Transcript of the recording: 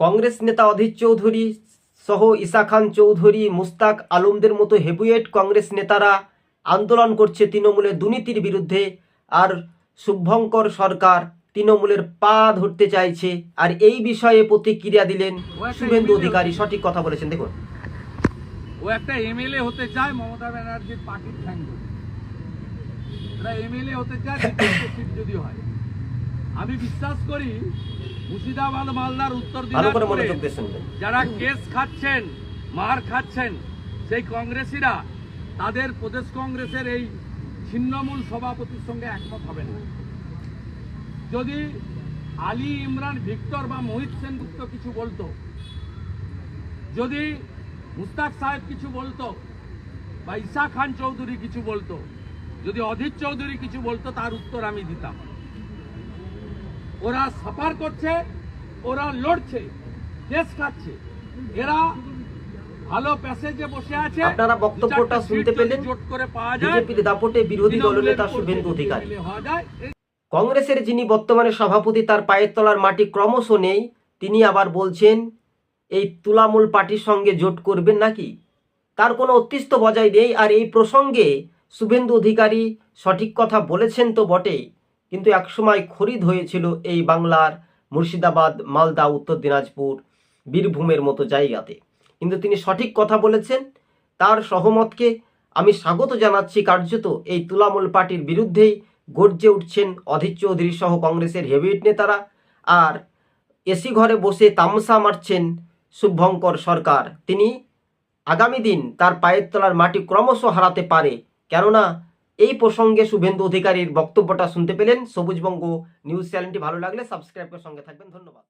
কংগ্রেস নেতা অধীর চৌধুরী সহ ইসা খান চৌধুরী মুস্তাক আলমদের মতো হেভিওয়েট কংগ্রেস নেতারা আন্দোলন করছে তৃণমূলের দুর্নীতির বিরুদ্ধে আর শুভঙ্কর সরকার তৃণমূলের পা ধরতে চাইছে। আর এই বিষয়ে প্রতিক্রিয়া দিলেন শুভেন্দু অধিকারী। সঠিক কথা বলেছেন দেখুন। ও একটা এমএলএ হতে চায় মমতা ব্যানার্জির পার্টির ঠ্যাং এমএলএ হতে চায় যদি হয়। আমি বিশ্বাস করি মুর্শিদাবাদ মালদার উত্তর দিনাজপুরে যারা কেস খাচ্ছেন মার খাচ্ছেন সেই কংগ্রেসীরা তাদের প্রদেশ কংগ্রেসের এই ছিন্নমূল সভাপতির সঙ্গে একমত হবেন না। যদি আলী ইমরান ভিক্টর বা মোহিত সেনগুপ্ত কিছু বলতো যদি মুস্তাক সাহেব কিছু বলতো বা ঈশা খান চৌধুরী কিছু বলতো যদি অধীর চৌধুরী কিছু বলতো তার উত্তর আমি দিতাম। ওরা সাফার করছে ওরা লড়ছে দেশ খাচ্ছে। এরা ভালো প্যাসেজে বসে আছে। আপনারা বক্তব্যটা শুনতে পেলেন? জোট করে পাওয়া যায়। বিজেপির দাপটে বিরোধী দলনেতা শুভেন্দু অধিকারী। কংগ্রেসের যিনি বর্তমানে সভাপতি তার পায়ের তলার মাটি ক্রমশ নেই। তিনি আবার বলছেন এই তুলামূল পার্টির সঙ্গে জোট করবেন নাকি? তার কোনো অতিস্থ বজায় নেই। আর এই প্রসঙ্গে শুভেন্দু অধিকারী সঠিক কথা বলেছেন তো বটেই। কিন্তু একসময় খরিদ হয়েছিল এই বাংলার মুর্শিদাবাদ, মালদা, উত্তর দিনাজপুর, বীরভূমের মতো জায়গাতে। কিন্তু তিনি সঠিক কথা বলেছেন, তার সহমতকে আমি স্বাগত জানাচ্ছি কার্যত এই তুলামূল পার্টির বিরুদ্ধেই গর্জে উঠছেন অধীর চৌধুরী সহ কংগ্রেসের হেভিওয়েট নেতারা আর এসি ঘরে বসে তামসা মারছেন শুভঙ্কর সরকার। তিনি আগামী দিন তার পায়ের তলার মাটি ক্রমশ হারাতে পারে, কেননা এই প্রসঙ্গে শুভেন্দু অধিকারীর বক্তব্যটা শুনতে পেলেন সবুজবঙ্গ নিউজ চ্যানেলটি। ভালো লাগলে সাবস্ক্রাইব করে সঙ্গে থাকবেন। ধন্যবাদ।